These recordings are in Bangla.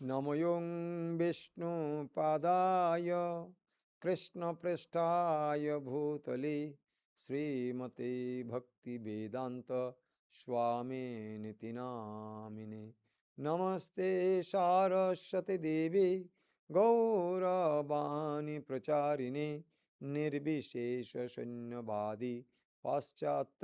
নময়ং বিষ্ণুপাদায় কৃষ্ণপৃষ্ঠায় ভূতলে শ্রীমতে ভক্তিবেদান্ত স্বামিনিতি নামিনে নমস্তে সারস্বতী দেবী গৌরবাণী প্রচারিণে নির্বিশেষ শূন্যবাদী পাশ্চাত্য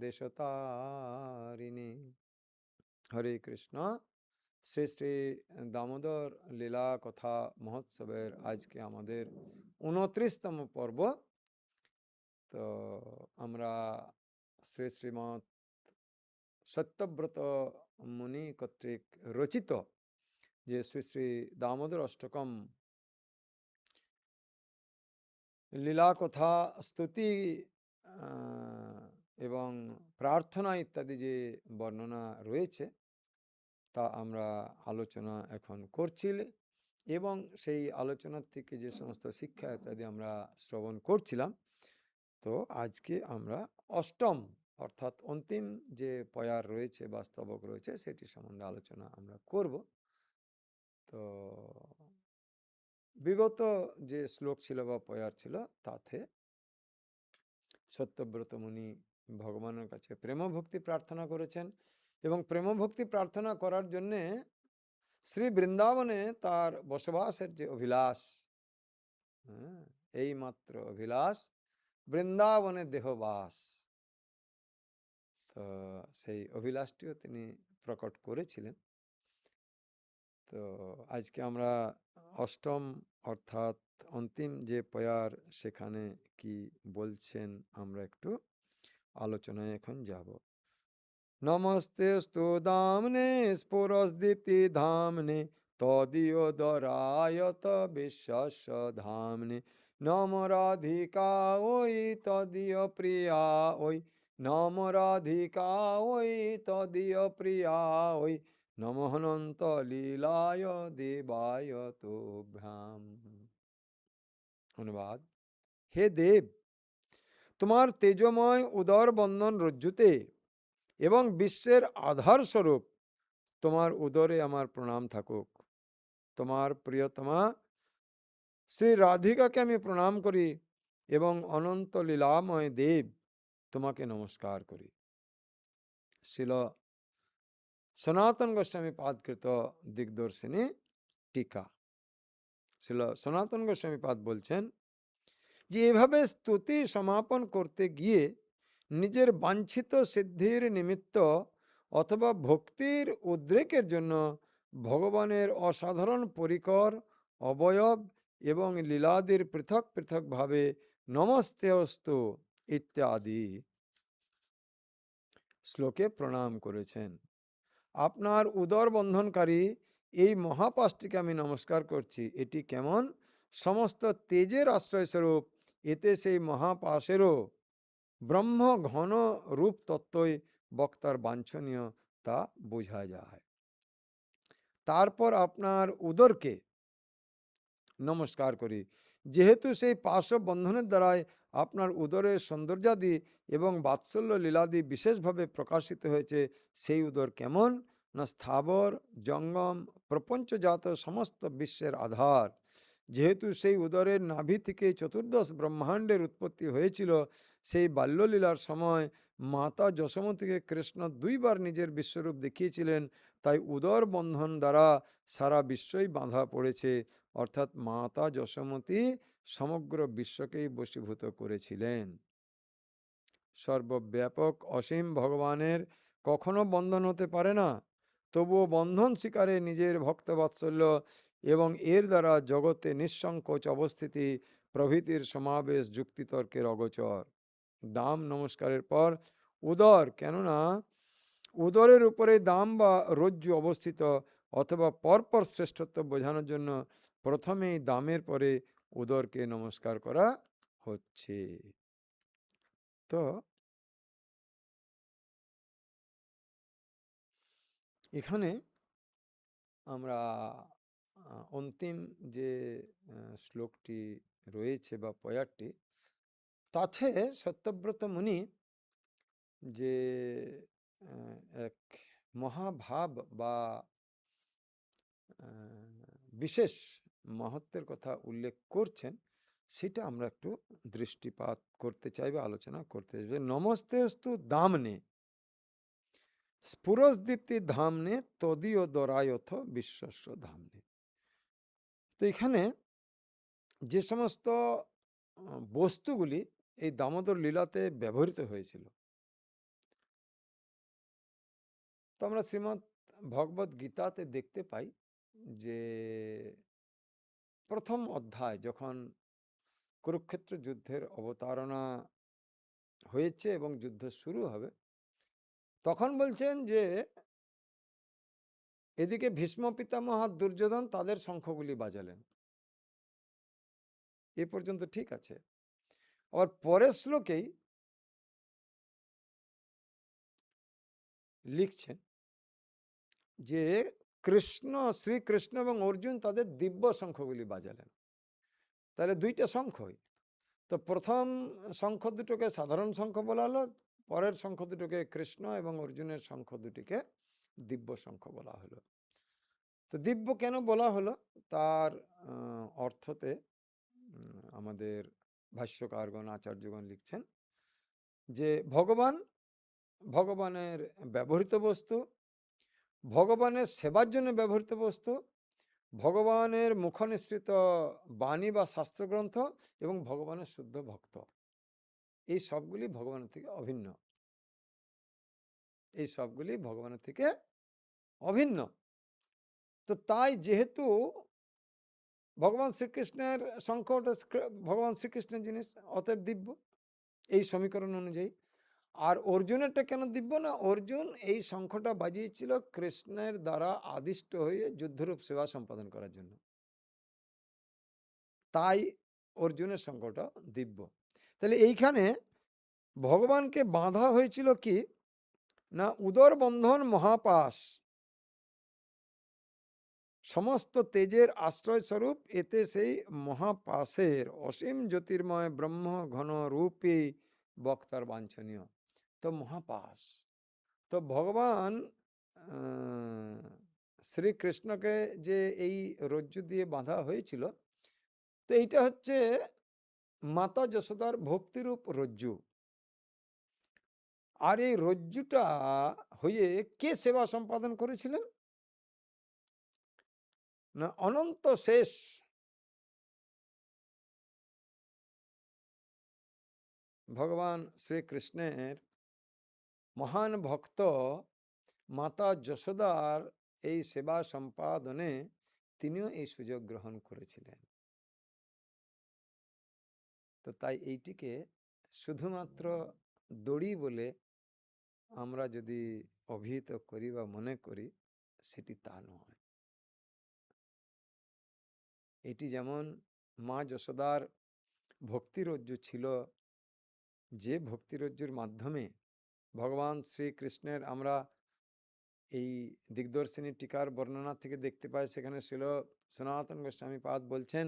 দেশতারিণে হরে কৃষ্ণ শ্রী শ্রী দামোদর লীলা কথা মহোৎসবের আজকে আমাদের উনত্রিশতম পর্ব। তো আমরা শ্রী শ্রীমৎ সত্যব্রত মুনি কর্তৃক রচিত যে শ্রী শ্রী দামোদর অষ্টকম লীলা কথা, স্তুতি এবং প্রার্থনা ইত্যাদি যে বর্ণনা রয়েছে তা আমরা আলোচনা এখন করছি এবং সেই আলোচনার থেকে যে সমস্ত শিক্ষা ইত্যাদি আমরা শ্রবণ করছিলাম, তো আজকে আমরা অষ্টম অর্থাৎ অন্তিম যে পয়ার রয়েছে বা স্তবক রয়েছে, সেটি সম্বন্ধে আলোচনা আমরা করব। তো বিগত যে শ্লোক ছিল বা পয়ার ছিল, তাতে সত্যব্রত মুনি ভগবানের কাছে প্রেম ভক্তি প্রার্থনা করেছেন। এবং প্রেমভক্তি প্রার্থনা করার জন্যে শ্রী বৃন্দাবনে তার বসবাসের যে অভিলাষ হ্যাঁ, এই মাত্র অভিলাষ বৃন্দাবনে দেহবাস। তো সেই অভিলাষটিও তিনি প্রকট করেছিলেন। তো আজকে আমরা অষ্টম অর্থাৎ অন্তিম যে পয়ার সেখানে কি বলছেন আমরা একটু আলোচনায় এখন যাব। নমস্তে স্তু দামনে স্ফুরস্দীপ্তি ধামনে তদীয়োদরায়ত বিশ্বাস ধামনে নম রাধিকা ওই তদীয় প্রিয়া ওই। নম রাধিকা ওই তদীয় প্রিয়া ওই। নমহনন্ত লীলায় দেবায় তোভ্যাম অনুবাদ হে দেব, তোমার তেজময় উদর বন্ধন রজ্জুতে এবং বিশ্বের আধার স্বরূপ তোমার উদরে আমার প্রণাম থাকুক। তোমার প্রিয়তমা, শ্রী রাধিকাকে আমি প্রণাম করি এবং অনন্ত লীলাময় দেব তোমাকে নমস্কার করি। শিল, সনাতন গোস্বামী পাদকৃত দিগদর্শিনী টিকা। শিল, সনাতন গোস্বামী পাদ বলছেন যে, এভাবে স্তুতি সমাপন করতে গিয়ে নিজের বাঞ্ছিত সিদ্ধির নিমিত্ত অথবা ভক্তির উদ্রেকের জন্য ভগবানের অসাধারণ পরিকর, অবয়ব এবং লীলাদির পৃথক পৃথকভাবে নমস্তে নমস্তেস্তু ইত্যাদি। শ্লোকে প্রণাম করেছেন। আপনার উদর বন্ধনকারী এই মহাপাশটিকে আমি নমস্কার করছি। এটি কেমন? সমস্ত তেজের আশ্রয়স্বরূপ, এতে সেই মহাপাশেরও ব্রহ্ম ঘন রূপ তত্ত্বই বক্তার বাঞ্ছনীয় তা বোঝা যায়। তারপর আপনার উদরকে নমস্কার করি। যেহেতু সেই পার্শ্ব বন্ধনের দ্বারাই আপনার উদরের সৌন্দর্যাদি এবং বাৎসল্য লীলাদি বিশেষভাবে প্রকাশিত হয়েছে, সেই উদর কেমন? না স্থাবর, জঙ্গম, প্রপঞ্চজাত সমস্ত বিশ্বের আধার। যেহেতু সেই উদরের নাভি থেকে চতুর্দশ ব্রহ্মাণ্ডের উৎপত্তি হয়েছিল, সেই বাল্যলীলার সময় মাতা যশোমতীকে কৃষ্ণ দুইবার নিজের বিশ্বরূপ দেখিয়েছিলেন। তাই উদর বন্ধন দ্বারা সারা বিশ্বই বাঁধা পড়েছে। অর্থাৎ মাতা যশোমতী সমগ্র বিশ্বকেই বশীভূত করেছিলেন। সর্বব্যাপক অসীম ভগবানের কখনো বন্ধন হতে পারে না। তবুও বন্ধন শিকারে নিজের ভক্তবাৎসল্য এবং এর দ্বারা জগতে নিঃসংকোচ অবস্থিতি, প্রভৃতির সমাবেশ, যুক্তিতর্কের অগোচর। দাম নমস্কারের পর, উদর, কেননা উদরের উপরে দাম বা রজ্জু অবস্থিত অথবা পরপর শ্রেষ্ঠত্ব বোঝানোর জন্য প্রথমেই দামের পরে উদরকে নমস্কার করা হচ্ছে। তো এখানে আমরা অন্তিম যে শ্লোকটি রয়েছে বা পয়ারটি, তাতে সত্যব্রত মুনি যে এক মহাভাব বা বিশেষ মাহাত্ম্যের কথা উল্লেখ করছেন, সেটা আমরা একটু দৃষ্টিপাত করতে চাই বা আলোচনা করতে চাই যে, নমস্তেস্তু দামনে। স্ফুরসদীপ্তি ধামনে তদীয় দরায়থ বিশ্বস্ব ধামনে। তো এখানে যে সমস্ত বস্তুগুলি এই দামোদর লীলাতে ব্যবহৃত হয়েছিল। তো আমরা শ্রীমৎ ভগবত গীতাতে দেখতে পাই যে, প্রথম অধ্যায় যখন কুরুক্ষেত্র যুদ্ধের অবতারণা হয়েছে এবং যুদ্ধ শুরু হবে, তখন বলছেন যে এদিকে ভীষ্ম পিতামহ দুর্যোধন তাদের শঙ্খগুলি বাজালেন। এ পর্যন্ত ঠিক আছে। আবার পরের শ্লোকেই লিখছেন যে, কৃষ্ণ, শ্রীকৃষ্ণ এবং অর্জুন তাদের দিব্য শঙ্খগুলি বাজালেন। তাহলে দুইটা শঙ্খই। তো প্রথম শঙ্খ দুটোকে সাধারণ শঙ্খ বলা হলো, পরের শঙ্খ দুটোকে কৃষ্ণ এবং অর্জুনের শঙ্খ দুটিকে দিব্য শঙ্খ বলা হলো। তো দিব্য কেন বলা হলো? তার অর্থতে আমাদের ভাষ্যকারগণ, আচার্যগণ লিখছেন যে, ভগবান, ভগবানের ব্যবহৃত বস্তু, ভগবানের সেবার জন্য ব্যবহৃত বস্তু, ভগবানের মুখনিসৃত বাণী বা শাস্ত্রগ্রন্থ এবং ভগবানের শুদ্ধ ভক্ত। এই সবগুলি ভগবানের থেকে অভিন্ন। এই সবগুলি ভগবানের থেকে অভিন্ন। তো তাই যেহেতু ভগবান শ্রীকৃষ্ণের শঙ্খ ভগবান শ্রীকৃষ্ণের জিনিস অতএব দিব্য, এই সমীকরণ অনুযায়ী। আর অর্জুনেরটা কেন দিব্য না? অর্জুন এই শঙ্খটা বাজিয়েছিল কৃষ্ণের দ্বারা আদিষ্ট হয়ে যুদ্ধরূপ সেবা সম্পাদন করার জন্য। তাই অর্জুনের শঙ্খটা দিব্য। তাহলে এইখানে ভগবানকে বাঁধা হয়েছিল কি? না উদর বন্ধন মহাপাশ। সমস্ত তেজের আশ্রয় স্বরূপ এতে সেই মহাপাশের অসীম জ্যোতির্ময় ব্রহ্ম ঘন রূপে বক্তার বাঞ্ছনীয়। তো মহাপাশ। তো ভগবান শ্রীকৃষ্ণকে যে এই রজ্জু দিয়ে বাঁধা হয়েছিল, তো এইটা হচ্ছে মাতা যশোদার ভক্তিরূপ রজ্জু। আর এই রজ্জুটা হয়ে কে সেবা সম্পাদন করেছিলেন? না, অনন্ত শেষ। ভগবান শ্রীকৃষ্ণের মহান ভক্ত মাতা যশোদার এই সেবা সম্পাদনে তিনিও এই সুযোগ গ্রহণ করেছিলেন। তো তাই এইটিকে শুধুমাত্র দড়ি বলে আমরা যদি অভিহিত করি বা মনে করি, সেটি তা নয়। এটি যেমন মা যশোদার ভক্তিরজ্জু ছিল, যে ভক্তিরজ্জুর মাধ্যমে ভগবান শ্রীকৃষ্ণের আমরা এই দিগদর্শিনী টিকার বর্ণনা থেকে দেখতে পাই, সেখানে ছিল সনাতন গোস্বামী পাদ বলছেন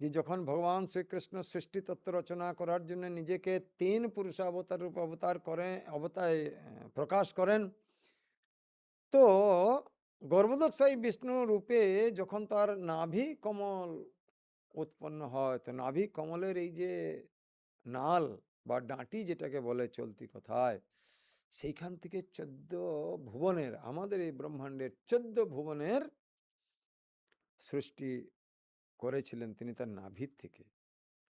যে যখন ভগবান শ্রীকৃষ্ণ সৃষ্টি তত্ত্ব রচনা করার জন্য নিজেকে তিন পুরুষাবতার রূপ অবতার করে অবতার প্রকাশ করেন, তো গর্ভদক্ষায়ী বিষ্ণু রূপে যখন তার নাভি কমল উৎপন্ন হয়, তো নাভি কমলের এই যে নাল বা ডাঁটি যেটাকে বলে চলতি কথায়, সেইখান থেকে চোদ্দ ভুবনের, আমাদের এই ব্রহ্মাণ্ডের চোদ্দ ভুবনের সৃষ্টি করেছিলেন তিনি তার নাভির থেকে।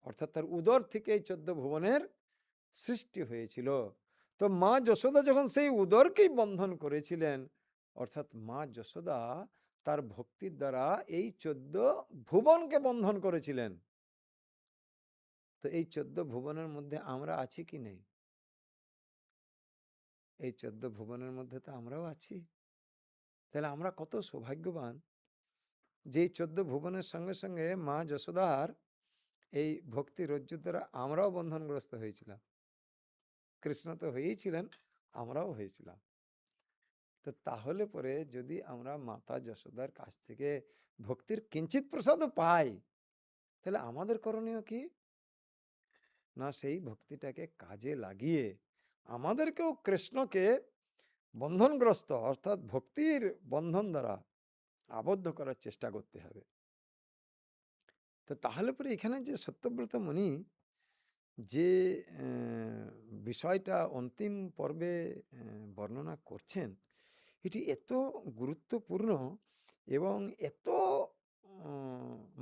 অর্থাৎ তার উদর থেকে এই চোদ্দ ভুবনের সৃষ্টি হয়েছিল। তো মা যশোদা যখন সেই উদরকেই বন্ধন করেছিলেন, অর্থাৎ মা যশোদা তার ভক্তির দ্বারা এই চোদ্দ ভুবনকে বন্ধন করেছিলেন। তো এই চোদ্দ ভুবনের মধ্যে আমরা আছি কি নেই? এই চোদ্দ ভুবনের মধ্যে তো আমরাও আছি। তাহলে আমরা কত সৌভাগ্যবান? যে এই চোদ্দ ভুবনের সঙ্গে সঙ্গে মা যশোদার এই ভক্তি রজ্জু দ্বারা আমরাও বন্ধনগ্রস্ত হয়েছিলাম। কৃষ্ণ তো হয়েই ছিলেন, আমরাও হয়েছিলাম। তো তাহলে পরে যদি আমরা মাতা যশোদার কাছ থেকে ভক্তির কিঞ্চিত প্রসাদও পাই, তাহলে আমাদের করণীয় কি? না, সেই ভক্তিটাকে কাজে লাগিয়ে আমাদেরকেও কৃষ্ণকে বন্ধনগ্রস্ত অর্থাৎ ভক্তির বন্ধন দ্বারা আবদ্ধ করার চেষ্টা করতে হবে। তো তাহলে পরে এখানে যে সত্যব্রত মুনি যে বিষয়টা অন্তিম পর্বে বর্ণনা করছেন, এটি এত গুরুত্বপূর্ণ এবং এত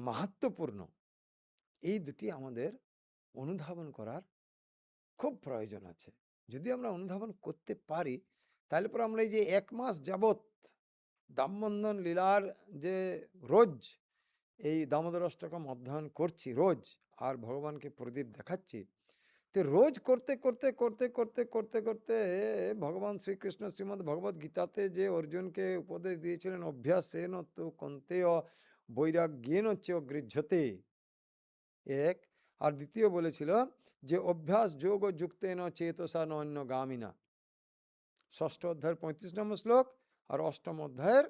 মাহাত্মপূর্ণ এই দুটি আমাদের অনুধাবন করার খুব প্রয়োজন আছে। যদি আমরা অনুধাবন করতে পারি, তাহলে পরে আমরা এই যে এক মাস যাবৎ দামবন্ধন লীলার যে রোজ এই দামোদর অষ্টকম অধ্যয়ন করছি রোজ, আর ভগবানকে প্রদীপ দেখাচ্ছি। তো রোজ করতে, করতে, করতে, করতে, করতে, করতে ভগবান শ্রীকৃষ্ণ শ্রীমদ্ ভগবদ্ গীতাতে যে অর্জুনকে উপদেশ দিয়েছিলেন অভ্যাসেন তু কন্তেয় বৈরাগ্যেন চ গৃহ্যতে। এক আর দ্বিতীয় বলেছিল যে অভ্যাস যোগ ও যুক্তেন চেতসা নৈন্যগামিনা। ৬ষ্ঠ অধ্যায়ের ৩৫ নম্বর শ্লোক আর অষ্টম অধ্যায়ের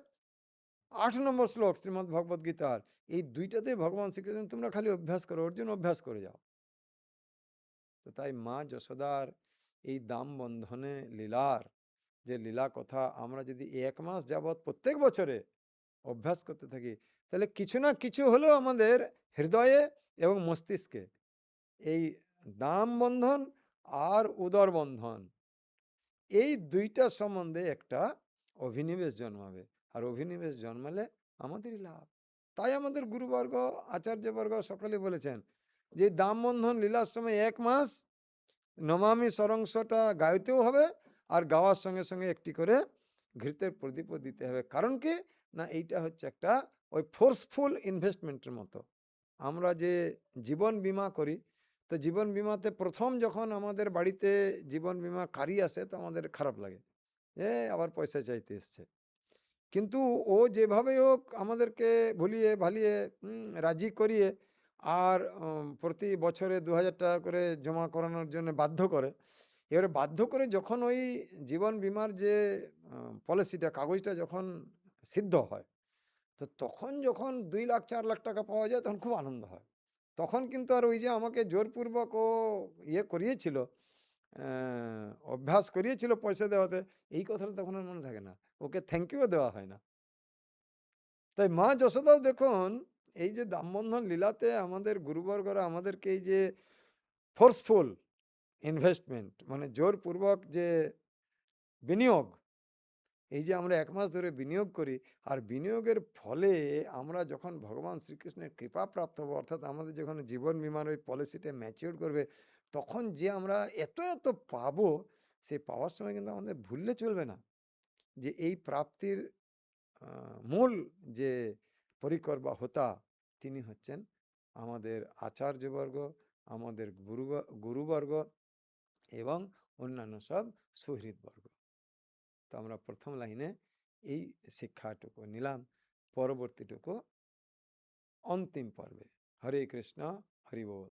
আট নম্বর শ্লোক শ্রীমদ্ ভগবদ্ গীতার। এই ২ টাতেই ভগবান শ্রীকৃষ্ণ তোমরা খালি অভ্যাস করো, অর্জুন অভ্যাস করে যাও। তো তাই মা যশোদার এই দাম বন্ধনে লীলার যে লীলা কথা আমরা যদি এক মাস যাবৎ প্রত্যেক বছরে অভ্যাস করতে থাকি, তাহলে কিছু না কিছু হলেও আমাদের হৃদয়ে এবং মস্তিষ্কে এই দাম বন্ধন আর উদর বন্ধন এই দুইটা সম্বন্ধে একটা অভিনিবেশ জন্মাবে। আর অভিনিবেশ জন্মালে আমাদেরই লাভ। তাই আমাদের গুরুবর্গ, আচার্যবর্গ সকলেই বলেছেন যে দামবন্ধন লীলার সময় এক মাস নমামি সরংসটা গাইতেও হবে আর গাওয়ার সঙ্গে, সঙ্গে একটি করে ঘৃতের প্রদীপও দিতে হবে। কারণ কি? না এইটা হচ্ছে একটা ওই ফোর্সফুল ইনভেস্টমেন্টের মতো। আমরা যে জীবন বিমা করি, তো জীবন বিমাতে প্রথম যখন আমাদের বাড়িতে জীবন বীমাকারী আসে তো আমাদের খারাপ লাগে। এ আবার পয়সা চাইতে এসছে। কিন্তু ও যেভাবে হোক আমাদেরকে ভুলিয়ে ভালিয়ে রাজি করিয়ে আর প্রতি বছরে ৳২,০০০ করে জমা করানোর জন্য বাধ্য করে। এবারে বাধ্য করে যখন ওই জীবন বিমার যে পলিসিটা কাগজটা যখন সিদ্ধ হয়, তো তখন যখন দুই লাখ চার লাখ টাকা পাওয়া যায় তখন খুব আনন্দ হয়। তখন কিন্তু আর ওই যে আমাকে জোরপূর্বক ও ইয়ে করিয়েছিল, অভ্যাস করিয়েছিল পয়সা দেওয়াতে, এই কথাটা তখন আর মনে থাকে না। ওকে থ্যাংক ইউ দেওয়া হয় না। তাই মা যশোদাও দেখুন এই যে দামবন্ধন লীলাতে আমাদের গুরুবর্গরা আমাদেরকে এই যে ফোর্সফুল ইনভেস্টমেন্ট মানে জোরপূর্বক যে বিনিয়োগ, এই যে আমরা এক মাস ধরে বিনিয়োগ করি আর বিনিয়োগের ফলে আমরা যখন ভগবান শ্রীকৃষ্ণের কৃপা প্রাপ্ত হব অর্থাৎ আমাদের যখন জীবন বীমার ওই পলিসিটা ম্যাচিওর করবে, তখন যে আমরা এত, এত পাবো, সেই পাওয়ার সময় কিন্তু আমাদের ভুললে চলবে না। যে এই প্রাপ্তির মূল যে পরিকর বা হোতা, তিনি হচ্ছেন আমাদের আচার্যবর্গ, আমাদের গুরু গুরুবর্গ এবং অন্যান্য সব সুহৃদবর্গ। তো আমরা প্রথম লাইনে এই শিক্ষাটুকু নিলাম। পরবর্তীটুকু অন্তিম পর্বে। হরে কৃষ্ণ, হরি বল।